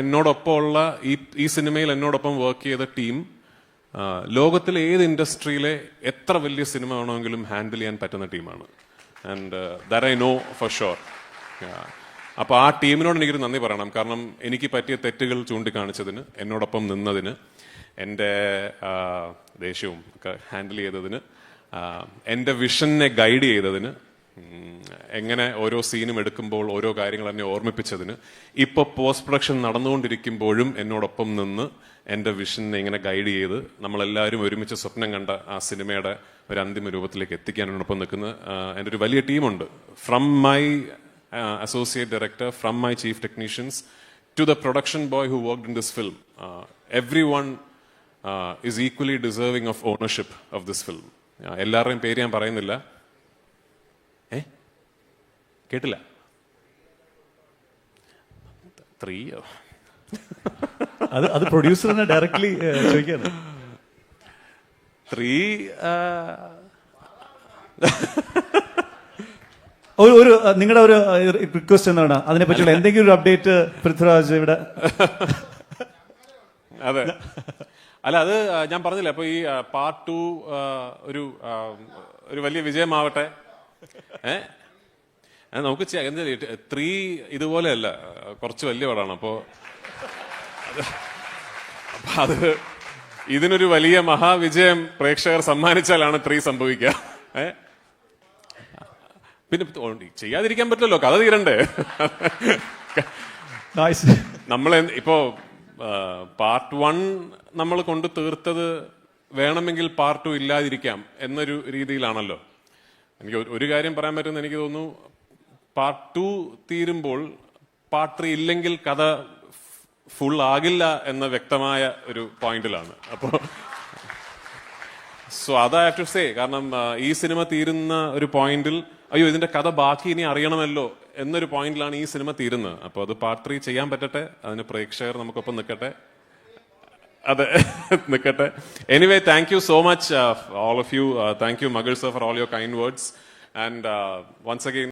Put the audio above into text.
എന്നോടൊപ്പമുള്ള ഈ ഈ സിനിമയിൽ എന്നോടൊപ്പം വർക്ക് ചെയ്ത ടീം ലോകത്തിലെ ഏത് ഇൻഡസ്ട്രിയിലെ എത്ര വലിയ സിനിമ വേണമെങ്കിലും ഹാൻഡിൽ ചെയ്യാൻ പറ്റുന്ന ടീമാണ് and there I know for sure അപ്പോൾ ആ ടീമിനോട് എനിക്കൊരു നന്ദി പറയണം. കാരണം എനിക്ക് പറ്റിയ തെറ്റുകൾ ചൂണ്ടിക്കാണിച്ചതിന് എന്നോടൊപ്പം നിന്നതിന് എന്റെ ദേഷ്യവും ഒക്കെ ഹാൻഡിൽ ചെയ്തതിന് എന്റെ വിഷനെ ഗൈഡ് ചെയ്തതിന് എങ്ങനെ ഓരോ സീനും എടുക്കുമ്പോൾ ഓരോ കാര്യങ്ങൾ എന്നെ ഓർമ്മിപ്പിച്ചതിന് ഇപ്പോൾ പോസ്റ്റ് പ്രൊഡക്ഷൻ നടന്നുകൊണ്ടിരിക്കുമ്പോഴും എന്നോടൊപ്പം നിന്ന് എന്റെ വിഷനെ ഇങ്ങനെ ഗൈഡ് ചെയ്ത് നമ്മളെല്ലാവരും ഒരുമിച്ച് സ്വപ്നം കണ്ട ആ സിനിമയുടെ ഒരു അന്തിമ രൂപത്തിലേക്ക് എത്തിക്കാൻ എന്നോടൊപ്പം നിൽക്കുന്ന എന്റെ ഒരു വലിയ ടീമുണ്ട്. From my associate director from my chief technicians to the production boy who worked in this film every one is equally deserving of ownership of this film എല്ലാവരുടെയും പേര് ഞാൻ പറയുന്നില്ല. കേട്ടില്ല. ത്രീയോ അത് അത് പ്രൊഡ്യൂസറിനെ ഡയറക്ട്ലി ചോദിക്കാണ് ത്രീ ഒരു ഒരു നിങ്ങളുടെ ഒരു റിക്വസ്റ്റ് എന്താണ്? അതിനെ പറ്റിയുള്ള എന്തെങ്കിലും ഒരു അപ്ഡേറ്റ് പൃഥ്വിരാജ് ഇവിടെ? അതെ. അല്ല അത് ഞാൻ പറഞ്ഞില്ല അപ്പൊ ഈ പാർട്ട് ടു ഒരു ഒരു വലിയ വിജയമാവട്ടെ? ഏ? നമുക്ക് ത്രീ ഇതുപോലെയല്ല. കുറച്ച് വലിയ പടമാണ്. അപ്പോ അത് അപ്പൊ അത് ഇതിനൊരു വലിയ മഹാവിജയം പ്രേക്ഷകർ സമ്മാനിച്ചാലാണ് ത്രീ സംഭവിക്കുക. ഏ? പിന്നെ ചെയ്യാതിരിക്കാൻ പറ്റില്ലല്ലോ. കഥ തീരണ്ടേ. നമ്മൾ ഇപ്പോ പാർട്ട് വൺ നമ്മൾ കൊണ്ട് തീർത്തത് വേണമെങ്കിൽ പാർട്ട് ടു ഇല്ലാതിരിക്കാം എന്നൊരു രീതിയിലാണല്ലോ. എനിക്ക് ഒരു- ഒരു കാര്യം പറയാൻ പറ്റുന്ന എനിക്ക് തോന്നുന്നു. പാർട്ട് ടു തീരുമ്പോൾ പാർട്ട് ത്രീ ഇല്ലെങ്കിൽ കഥ ഫുൾ ആകില്ല എന്ന വ്യക്തമായ ഒരു പോയിന്റിലാണ്. അപ്പോൾ സോ അത് ഹാവ് ടു സേ കാരണം ഈ സിനിമ തീരുന്ന ഒരു പോയിന്റിൽ അയ്യോ ഇതിന്റെ കഥ ബാക്കി ഇനി അറിയണമല്ലോ എന്നൊരു പോയിന്റിലാണ് ഈ സിനിമ തീരുന്നത്. അപ്പോൾ അത് പാർട്ട് ത്രീ ചെയ്യാൻ പറ്റട്ടെ അതിന് പ്രേക്ഷകർ നമുക്കൊപ്പം നിൽക്കട്ടെ. അതെ നിൽക്കട്ടെ. Anyway thank you so much all of you thank you മകൾ for all your kind words and once again